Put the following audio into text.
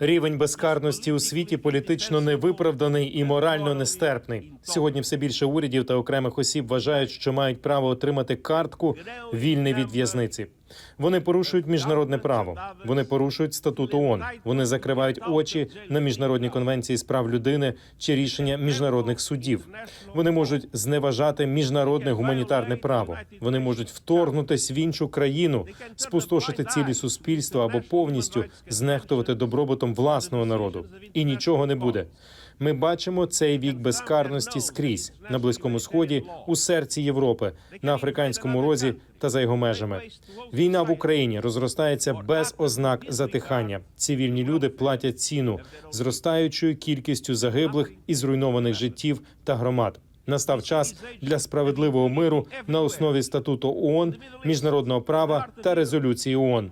Рівень безкарності у світі політично невиправданий і морально нестерпний. Сьогодні все більше урядів та окремих осіб вважають, що мають право отримати картку вільний від в'язниці. Вони порушують міжнародне право. Вони порушують статут ООН. Вони закривають очі на міжнародні конвенції з прав людини чи рішення міжнародних судів. Вони можуть зневажати міжнародне гуманітарне право. Вони можуть вторгнутись в іншу країну, спустошити цілі суспільства або повністю знехтувати добробутом власного народу. І нічого не буде. Ми бачимо цей вік безкарності скрізь на близькому сході, у серці Європи, на африканському розі та за його межами. Війна в Україні розростається без ознак затихання. Цивільні люди платять ціну зростаючою кількістю загиблих і зруйнованих життів та громад. Настав час для справедливого миру на основі статуту ООН, міжнародного права та резолюції ООН.